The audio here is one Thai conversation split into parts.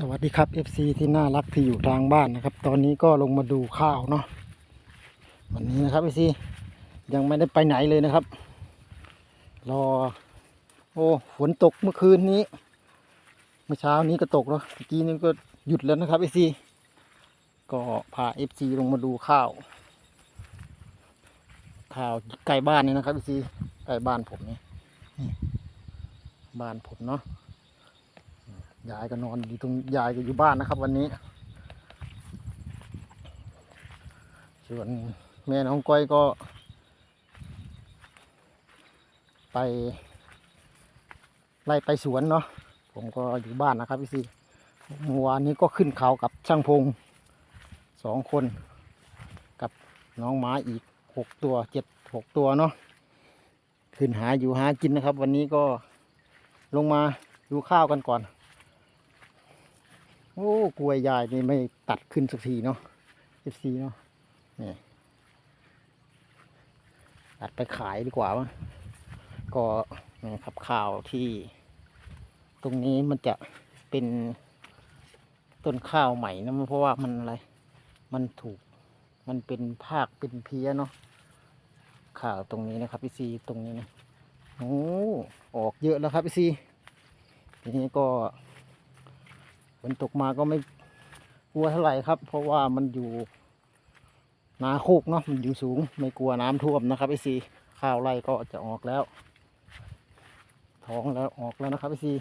สวัสดีครับ FC ที่น่ารักที่อยู่ทางบ้านนะครับ ตอนนี้ก็ลงมาดูข้าวเนาะวันนี้นะครับ FC ยังไม่ได้ไปไหนเลยนะครับ รอ โอ้ฝนตกเมื่อคืนนี้ เมื่อเช้านี้ก็ตกแล้วเมื่อกี้นี้ก็หยุดแล้วนะครับ FC ก็พา FC ลงมาดูข้าว ข้าวใกล้บ้านนี่นะครับ FC ใกล้บ้านผมนี่บ้านผมเนาะ ยายก็นอนอยู่ตรงยายก็อยู่บ้านนะครับ วันนี้ส่วนแม่น้องก้อยก็ ไปไล่ไปสวนเนาะผมก็อยู่บ้านนะครับพี่ซีเมื่อวานนี้ก็ขึ้นเขากับช่างพงสองคน กับน้องหมาอีกหกตัวเจ็ดหกตัวเนาะขึ้นหาอยู่หากินนะครับ วันนี้ก็ลงมาดูข้าวกันก่อน โอ้กล้วยยายนี่ไม่ตัดขึ้นสักทีเนาะ FC เนาะนี่ตัดไปขายดีกว่าวะก็นะครับข่าวที่ตรงนี้มันจะเป็นต้นข้าวใหม่นะเพราะว่ามันอะไร มันถูกมันเป็นภาคเป็นเพี้ยเนาะข่าวตรงนี้นะครับพี่ซีตรงนี้นะโอ้ออกเยอะแล้วครับพี่ซีทีนี้ก็ นตกมาก็ไม่กลัวเท่าไหร่ครับ เพราะว่ามันอยู่นาโคกเนาะมันอยู่สูง ไม่กลัวน้ำท่วมนะครับไอซีข้าวไร่ก็จะออกแล้ว ท้องแล้วออกแล้วนะครับไอซี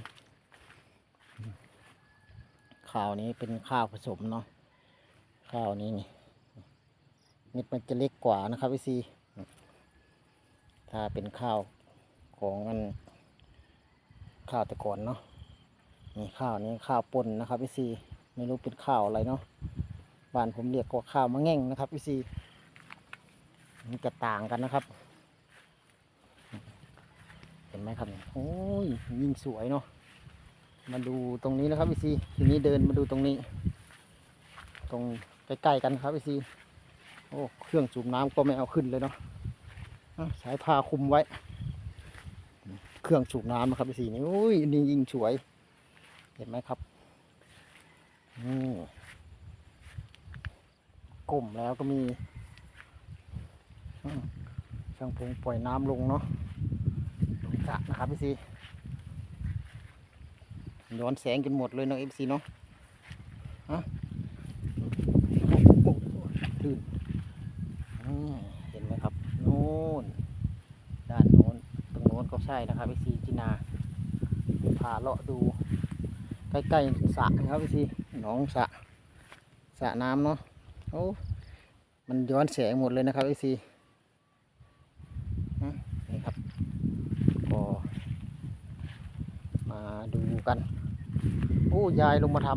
ข้าวนี้เป็นข้าวผสมเนาะข้าวนี้นี่นิดมันจะเล็กกว่านะครับไอซีถ้าเป็นข้าวของอันข้าวแต่ก่อนเนาะ นี่ข้าวนี้ข้าวป่นนะครับพี่ซีไม่รู้เป็นข้าวอะไรเนาะบ้านผมเรียกว่าข้าวมะแง่งนะครับพี่ซีมันจะต่างกันนะครับ เห็นไหมครับโอ้ยยิ่งสวยเนาะมาดูตรงนี้นะครับพี่ซีทีนี้เดินมาดูตรงนี้ ตรงใกล้ๆกันครับพี่ซีโอ้เครื่องสูบน้ำก็ไม่เอาขึ้นเลยเนาะสายผ้าคุมไว้ เครื่องสูบน้ำนะครับพี่ซีนี่โอ้ยนี่ยิ่งสวย เห็นไหมครับนี่กลุ่มแล้วก็มีช่างพงปล่อยน้ำลงเนาะลงสระนะครับพี่ซีย้อนแสงจนหมดเลยเนาะเอฟซีเนาะฮะตื่นเห็นไหมครับโน่นด้านโน้นตรงโน้นก็ใช่นะครับพี่ซีจินาพาเลาะดู ใกล้ๆสระนะครับพี่ซีหนองสระสระน้ำเนาะโอ้มันย้อนแสงหมดเลยนะครับพี่ซีนี่ครับก็มาดูกันโอ้ยายลงมาท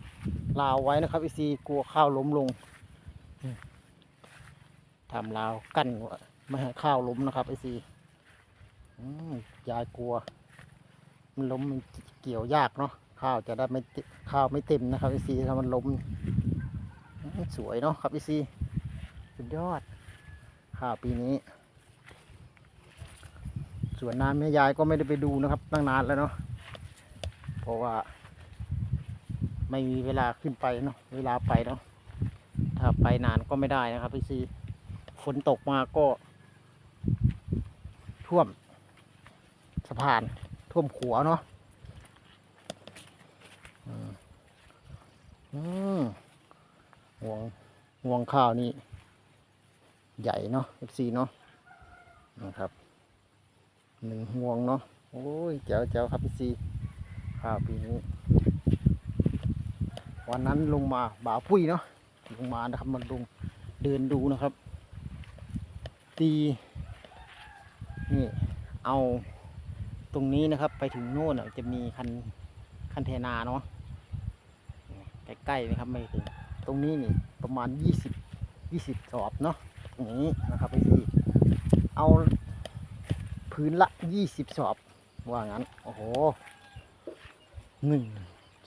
ำราวไว้นะครับพี่ซีกลัวข้าวล้มลงทำราวกั้นไม่ให้ข้าวล้มนะครับพี่ซียายกลัว มันล้มมันเกี่ยวยากเนาะ ข้าวจะได้ไม่ข้าวไม่เต็มนะครับไอซีถ้ามันล้มสวยเนาะครับไอซีสุดยอด ข้าวปีนี้สวนน้ำแม่ยายก็ไม่ได้ไปดูนะครับ ตั้งนานแล้วเนาะเพราะว่า ไม่มีเวลาขึ้นไปเนาะเวลาไปเนาะถ้าไปนานก็ไม่ได้นะครับไอซีฝนตกมาก็ ท่วมสะพานท่วมขัวเนาะอืมอืม ห่วงห่วงข้าวนี่ ใหญ่เนาะ FC เนาะนะครับหนึ่งห่วงเนาะโอ้ยเจ๋วเจ๋วครับ FC ข้าวปีนี้วันนั้นลงมาบ่าวพุ้ยเนาะลงมานะครับมันลงเดินดูนะครับ ตีนี่เอาตรงนี้นะครับไปถึงโน่นจะมีคันคันเทนาเนาะ ใกล้ๆนะครับไม่ถึงตรงนี้นี่ประมาณยี่สิบยี่สิบสอบเนาะตรงนี้นะครับไปที่เอาพื้นละยี่สิบสอบว่างั้น โอ้โหหนึ่ง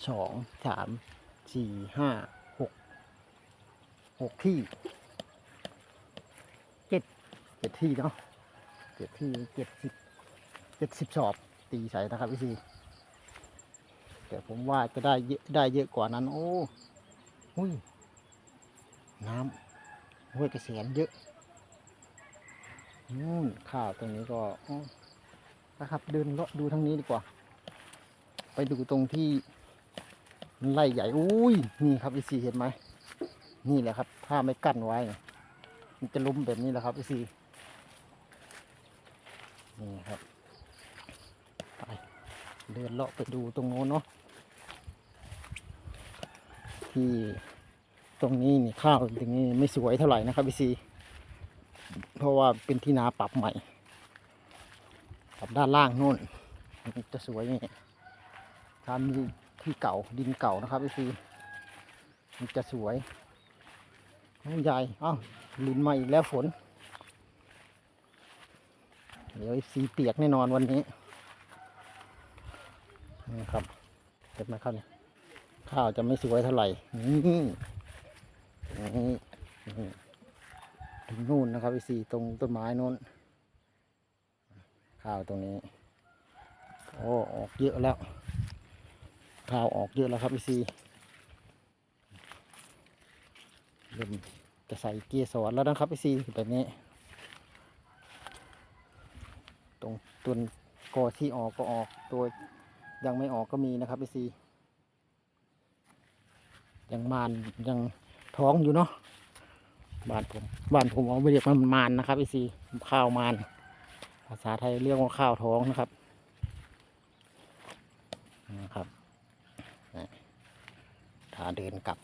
สองสามสี่ห้าหกหกที่เจ็ดเจ็ดที่เนาะเจ็ดที่เจ็ดสิบเจ็ดสิบสอบตีใส่นะครับพี่ซี แต่ผมว่าจะได้เยอะได้เยอะกว่านั้น โอ้หุ้ยน้ำห้วยกระแสนเยอะนู่นข้าวตรงนี้ก็นะครับ เดินเลาะดูทางนี้ดีกว่า ไปดูตรงที่ไล่ใหญ่อุ้ยนี่ครับอีซีเห็นไหมนี่แหละครับ ถ้าไม่กั้นไว้ มันจะล้มแบบนี้แหละครับอีซีนี่ครับ เดินเลาะไปดูตรงโน้นเนาะที่ตรงนี้นี่ข้าวตรงนี้ไม่สวยเท่าไหร่นะครับอีซีเพราะว่าเป็นที่นาปรับใหม่ปรับด้านล่างโน่นมันจะสวยนี่ถ้ามีที่เก่าดินเก่านะครับพี่ซีมันจะสวยน้องใหญ่เอ้าลินมาอีกแล้วฝน เดี๋ยวสีเปียกแน่นอนวันนี้ นี่ครับเห็นไหมครับเนี่ยข้าวจะไม่สวยเท่าไหร่ถึงนู่นนะครับพี่ซีตรงต้นไม้นู้น ข้าวตรงนี้โอ้ออกเยอะแล้ว ข้าวออกเยอะแล้วครับพี่ซีเริ่มจะใส่เกียร์สอนแล้วนะครับพี่ซีแบบนี้ ตรงตัวกอที่ออกก็ออกตัว ยังไม่ออกก็มีนะครับพี่ซียังมานยังท้องอยู่เนาะบ้านผมบ้านผมเอาไปเรียกมันมานนะครับพี่ซีข้าวมาน ภาษาไทยเรียกว่าข้าวท้องนะครับนะครับถ้าเดินกลับ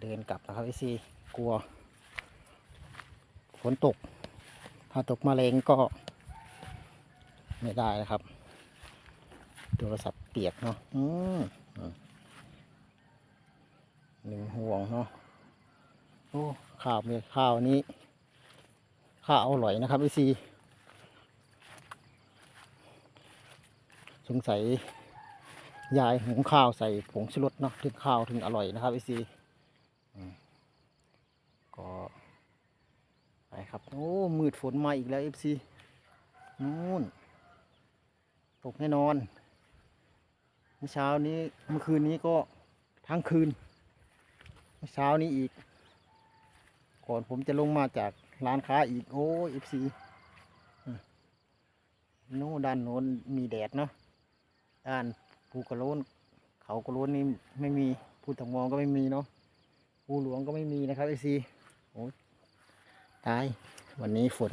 เดินกลับนะครับไอซีกลัวฝนตก ถ้าตกมาแรงก็ไม่ได้นะครับ โทรศัพท์เปียกเนาะอืมอืมหนึ่งห่วงเนาะโอ้ข้าวเมีข้าวนี้ข้าวอร่อยนะครับไอซีสงสัยยายหุงข้าวใส่ผงชูรสเนาะถึงข้าวถึงอร่อยนะครับไอซีก็ไปครับโอ้มืดฝนมาอีกแล้วเอฟซีนู่นตกแน่นอน เมื่อเช้านี้เมื่อคืนนี้ก็ทั้งคืน เมื่อเช้านี้อีก ก่อนผมจะลงมาจากร้านค้าอีกโอ้เอฟซีโน่ด้านโน้นมีแดดเนาะด้านภูกระโลนเขากระโลนนี่ไม่มีภูถังมองก็ไม่มีเนาะภูหลวงก็ไม่มีนะครับไอซีโอ้ตายวันนี้ฝน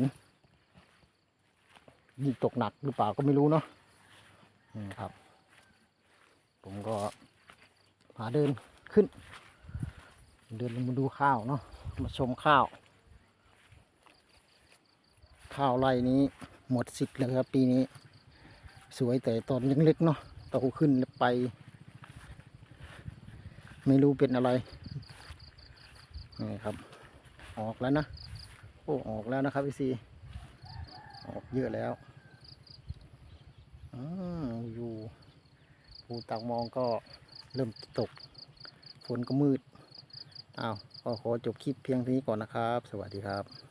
ยิ่ตกหนักหรือเปล่าก็ไม่รู้เนาะครับ ผมก็พาเดินขึ้น เดินลงมาดูข้าวเนาะมาชมข้าว ข้าวไรนี้หมดสิทธิ์เลยครับปีนี้ สวยแต่ตอนยังเล็กเนาะโตขึ้นแล้วไป ไม่รู้เป็นอะไรนี่ครับ ออกแล้วนะโอ้ออกแล้วนะครับพี่ซีออกเยอะแล้วอาวอยู่ ภูตากมองก็เริ่มตก ฝนก็มืดอ้าวก็ขอจบคลิปเพียงเท่านี้ก่อนนะครับ สวัสดีครับ